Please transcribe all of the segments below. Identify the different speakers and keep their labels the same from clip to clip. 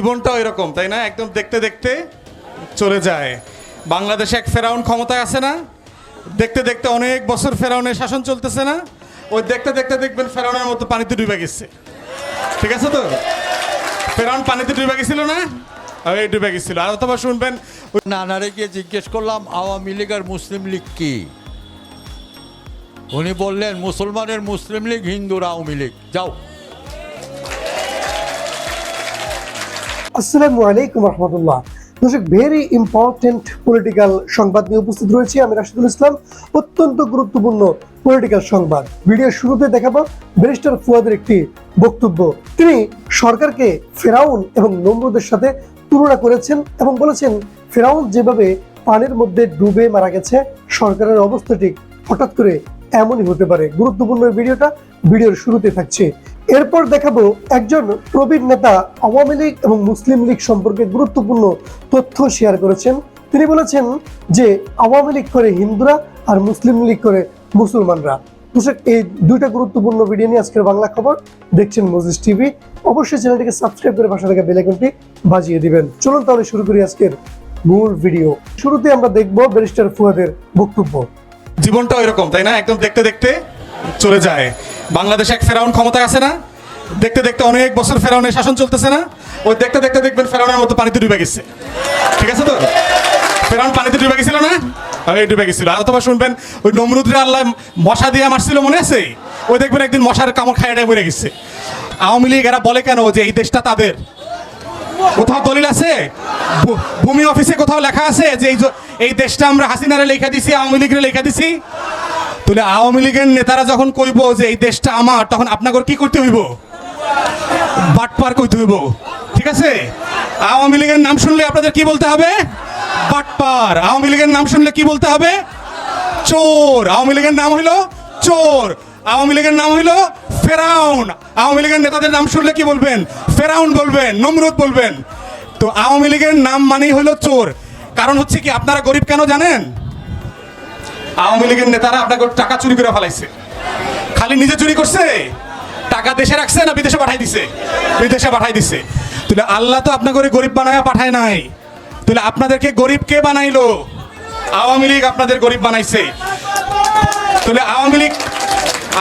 Speaker 1: জীবনটাও এরকম, তাই না? একদম দেখতে দেখতে চলে যায়। বাংলাদেশে এক ফেরাউন ক্ষমতায় আছে না। দেখতে দেখতে অনেক বছর ফেরাউনের শাসন চলতেছে না। ওই দেখতে দেখতে দেখবেন ফেরাউনের মতো পানিতে ডুবে গেছে। ঠিক আছে তো? ফেরাউন পানিতে ডুবে গেছিল না? ওই ডুবে গেছিল। আর অথবা শুনবেন
Speaker 2: নানারে গিয়ে জিজ্ঞেস করলাম, আওয়ামী লীগ আর মুসলিম লীগ কি? উনি বললেন, মুসলমানের মুসলিম লীগ, হিন্দুর আওয়ামী লীগ। যাও।
Speaker 3: আসসালামু আলাইকুম রহমতুল্লাহ। দর্শক ভেরি ইম্পর্টেন্ট পলিটিক্যাল সংবাদ নিয়ে উপস্থিত রয়েছি আমি রাশিদুল ইসলাম। অত্যন্ত গুরুত্বপূর্ণ পলিটিক্যাল সংবাদ। ভিডিওর শুরুতে দেখাবো ব্যারিস্টার ফুয়াদের একটি বক্তব্য। তিনি সরকারকে ফেরাউন এবং নমরুদের সাথে তুলনা করেছেন এবং বলেছেন, ফেরাউন যেভাবে পানির মধ্যে ডুবে মারা গেছে, সরকারের অবস্থা ঠিক হঠাৎ করে এমনই হতে পারে। গুরুত্বপূর্ণ ভিডিওটা ভিডিওর শুরুতে থাকছে। এরপর দেখাবো একজন প্রবীণ নেতা আওয়ামী লীগ এবং মুসলিম লীগ সম্পর্কে গুরুত্বপূর্ণ তথ্য শেয়ার করেছেন। তিনি বলেছেন যে আওয়ামী লীগ করে হিন্দুরা আর মুসলিম লীগ করে মুসলমানরা। দর্শক, এই দুইটা গুরুত্বপূর্ণ ভিডিও নিয়ে আজকের বাংলা খবর দেখছেন মজিস টিভি। অবশ্যই চ্যানেলটিকে সাবস্ক্রাইব করে পাশে থাকা বেলাইকনটি বাজিয়ে দিবেন। চলুন তাহলে শুরু করি আজকের মূল ভিডিও। শুরুতে আমরা দেখব ব্যারিস্টার ফুয়াদের বক্তব্য।
Speaker 1: জীবনটাও এরকম তাই না? একদম দেখতে দেখতে চলে যায়। বাংলাদেশে এক ফেরাউন ক্ষমতায় আছে না? দেখতে দেখতে অনেক বছর ফেরাউনের শাসন চলতেছে না, ওই দেখতে দেখতে দেখবেন ফেরাউনের মতো পানিতে ডুবে গেছে। ঠিক আছে তো? ফেরাউন পানিতে ডুবে গেছিল না? ওই ডুবে গেছিল। আর অথবা শুনবেন, ওই নমরুদ্রে আল্লাহ মশা দিয়ে মারছিল, মনে আছে? ওই দেখবেন একদিন মশার কামড় খাইয়াটাই মরে গেছে। আওয়ামী লীগ এরা বলে কেন যে এই দেশটা তাদের? কোথাও দলিল আছে? ভূমি অফিসে কোথাও লেখা আছে যে এই দেশটা আমরা হাসিনারে লেখা দিছি, আওয়ামী লীগের লেখা দিছি? তাহলে আওয়ামী লীগের নেতারা যখন কইব যে এই দেশটা আমার, তখন আপনাকে কি করতে হইব? বাটপার কইতে হইব। ঠিক আছে? আওয়ামী লীগের নাম শুনলে আপনাদের কি বলতে হবে? বাটপার আওয়ামী লীগের নাম শুনলে কি বলতে হবে? চোর। আওয়ামী লীগের নাম হইল চোর। আওয়ামী লীগের নাম হইল ফেরাউন। আওয়ামী লীগের নেতাদের নাম শুনলে কি বলবেন? ফেরাউন বলবেন, নমরুদ বলবেন। তো আওয়ামী লীগের নাম মানেই হলো চোর। কারণ হচ্ছে কি, আপনারা গরিব কেন জানেন? আওয়ামী লীগের নেতারা আপনাকে টাকা চুরি করে ফেলাইছে। খালি নিজে চুরি করছে? টাকা দেশে রাখছে না বিদেশে পাঠাই দিছে? বিদেশে পাঠাই দিছে। তাহলে আল্লাহ তো আপনাকে গরিব বানায় পাঠায় নাই। তাহলে আপনাদেরকে গরিব কে বানাইলো? আওয়ামী লীগ আপনাদের গরিব বানাইছে। তাহলে আওয়ামী লীগ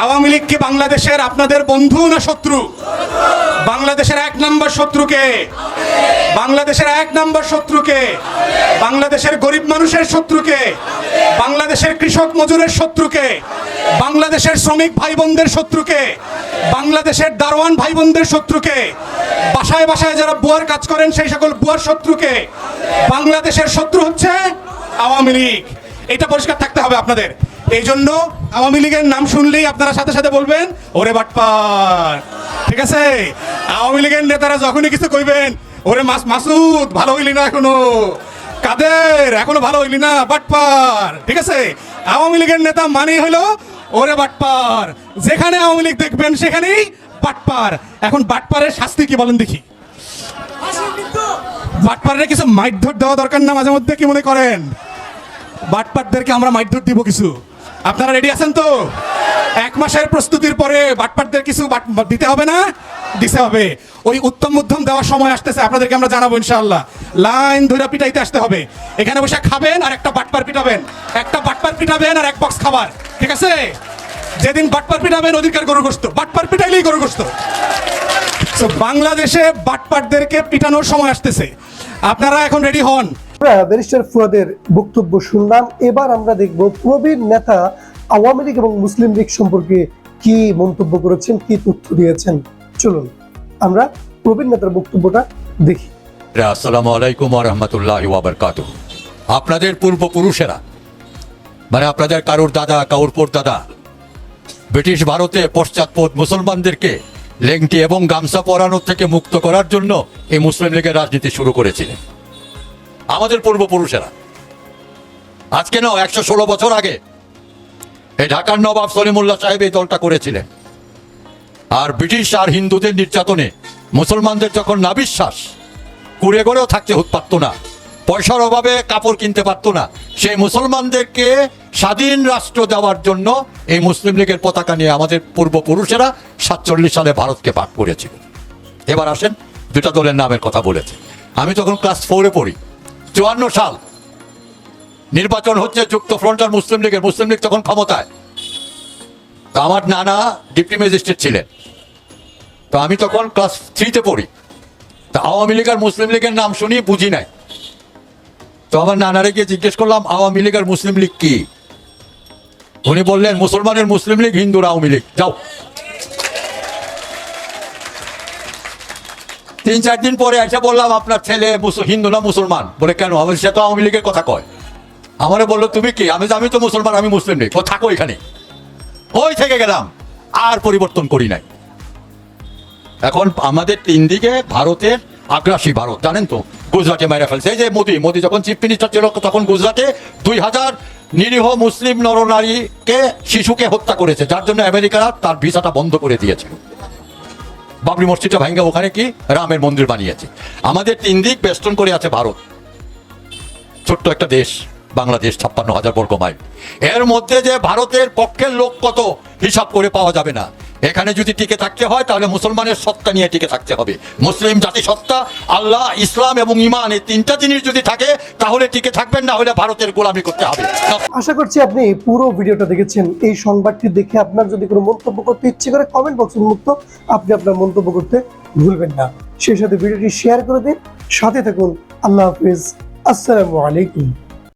Speaker 1: আওয়ামী লীগ কি বাংলাদেশের আপনাদের বন্ধু না শত্রু? বাংলাদেশের এক নম্বর শত্রুকে। বাংলাদেশের এক নম্বর শত্রুকে। বাংলাদেশের গরিব মানুষের শত্রুকে। বাংলাদেশের কৃষক মজুরের শত্রুকে। বাংলাদেশের শ্রমিক ভাই বোনদের শত্রুকে। বাংলাদেশের দারোয়ান ভাই বোনদের শত্রুকে। বাসায় বাসায় যারা বুয়ার কাজ করেন, সেই সকল বুয়ার শত্রুকে। বাংলাদেশের শত্রু হচ্ছে আওয়ামী লীগ। এটা পরিষ্কার থাকতে হবে আপনাদের। এই জন্য আওয়ামী লীগের নাম শুনলেই আপনারা সাথে সাথে বলবেন, ওরে বাটপার। আছে আওয়ামী লীগের নেতারা যখনই কিছু কইবেন, ওরে মাস, মাসুদ, ভালো হইলি না এখনও। কাদের? এখনও ভালো হইলি না, বাটপার। ঠিক আছে? আওয়ামী লীগের নেতা মানে হলো, ওরে বাটপার। যেখানে আওয়ামী লীগ দেখবেন, সেখানেই বাটপার। এখন বাটপারের শাস্তি কি বলেন দেখি। বাটপারের কিছু মাইধর দেওয়া দরকার না, মাঝে মধ্যে কি মনে করেন? বাটপাটদেরকে আমরা মাইধর দিব কিছু। আপনারা রেডি আছেন তো? এক মাসের প্রস্তুতির পরে বাটপাটদের কিছু দিতে হবে না? দিতে হবে। ওই উত্তম মধ্যম দেওয়ার সময় আসতেছে, আপনাদেরকে আমরা জানাব ইনশাআল্লাহ। লাইন ধরে পিটাইতে আসতে হবে। এখানে বসে খাবেন আর একটা বাটপার পিটাবেন। একটা বাটপার পিটাবেন আর এক বক্স খাবার, ঠিক আছে? যেদিন বাটপার পিটাবেন, ওদিনকার গরু গোস্ত বাটপার পিটাইলেই গরু গোস্ত বাংলাদেশে বাটপাটদেরকে পিটানোর সময় আসতেছে। আপনারা এখন রেডি হন।
Speaker 3: আমরা ব্যারিস্টার ফুয়াদের বক্তব্য শুনলাম। এবার আমরা দেখব প্রবীণ নেতা আওয়ামী লীগ এবং মুসলিম লীগ সম্পর্কে কি মন্তব্য করেছেন, কি তথ্য দিয়েছেন। চলুন, আমরা প্রবীণ নেতার বক্তব্যটা দেখি।
Speaker 2: আসসালামু আলাইকুম রহমতুল্লাহ ওয়াবারকাত আপনাদের পূর্বপুরুষেরা মানে আপনাদের কারোর দাদা, কারোর পর দাদা, ব্রিটিশ ভারতে পশ্চাৎপদ মুসলমানদেরকে লেংটি এবং গামছা পরানোর থেকে মুক্ত করার জন্য এই মুসলিম লীগের রাজনীতি শুরু করেছিলেন। আমাদের পূর্বপুরুষেরা। আজকে না একশো ষোলো বছর আগে এই ঢাকার নবাব সলিমুল্লাহ সাহেব এই দলটা করেছিলেন। আর ব্রিটিশ আর হিন্দুদের নির্যাতনে মুসলমানদের যখন না বিশ্বাস কুড়ে গড়েও থাকতে পারতো না, পয়সার অভাবে কাপড় কিনতে পারতো না, সেই মুসলমানদেরকে স্বাধীন রাষ্ট্র দেওয়ার জন্য এই মুসলিম লীগের পতাকা নিয়ে আমাদের পূর্বপুরুষেরা সাতচল্লিশ সালে ভারতকে পাঠ করেছিল। এবার আসেন, দুটা দলের নামের কথা বলেছে। আমি তখন ক্লাস ফোরে পড়ি চুয়ান্ন সাল। নির্বাচন হচ্ছে যুক্ত ফ্রন্ট আর মুসলিম লীগের। মুসলিম লীগ তখন ক্ষমতায়। তো আমার নানা ডিপ্টি ম্যাজিস্ট্রেট ছিলেন। তো আমি তখন ক্লাস থ্রিতে পড়ি। তা আওয়ামী লীগ আর মুসলিম লীগের নাম শুনি বুঝি নাই। তো আমার নানারে গিয়ে জিজ্ঞেস করলাম, আওয়ামী লীগ আর মুসলিম লীগ কি? উনি বললেন, মুসলমানের মুসলিম লীগ, হিন্দুর আওয়ামী লীগ। যাও। তিন, চার দিন পরে এসে বললাম, আপনার ছেলে হিন্দু না মুসলমান? বলে, কেন? আমি সে তো আওয়ামী লীগের কথা কয়। আমারে বলল, তুমি কি? আমি আমি তো মুসলমান, আমি মুসলিম নেই। ও, থাকো এখানে। ওই থেকে গেলাম। আর পরিবর্তন করি নাই। এখন আমাদের তিন দিকে ভারতের আগ্রাসী ভারত, জানেন তো? গুজরাটে মেরে ফেলছে। এই যে মোদি মোদি যখন চিফ মিনিস্টার ছিল, তখন গুজরাটে দুই হাজার নিরীহ মুসলিম নরনারীকে শিশুকে হত্যা করেছে। যার জন্য আমেরিকা তার ভিসাটা বন্ধ করে দিয়েছিল বাবরি মসজিদটা ভাঙ্গা, ওখানে কি রামের মন্দির বানিয়েছে। আমাদের তিন দিক বেষ্টন করে আছে ভারত। ছোট্ট একটা দেশ, বাংলাদেশ, ছাপ্পান্ন হাজার বর্গ মাইল। এর মধ্যে যে ভারতের পক্ষের লোক কত, হিসাব করে পাওয়া যাবে না। এখানে যদি টিকে থাকতে হয়, তাহলে মুসলমানের সত্তা নিয়ে টিকে থাকতে হবে। মুসলিম জাতি সত্তা, আল্লাহ, ইসলাম এবং ইমান এই তিনটা জিনিস যদি থাকে, তাহলে টিকে থাকবেন, না হলে ভারতের গোলামি করতে হবে।
Speaker 3: আশা করছি আপনি পুরো ভিডিওটা দেখেছেন। এই সংবাদটি দেখে আপনার যদি কোনো মন্তব্য করতে ইচ্ছে করে কমেন্ট বক্স উন্মুক্ত। আপনি আপনার মন্তব্য করতে ভুলবেন না। সেই সাথে ভিডিওটি শেয়ার করে দিন। সাথে থাকুন। আল্লাহ হাফিজ। আসসালামু আলাইকুম।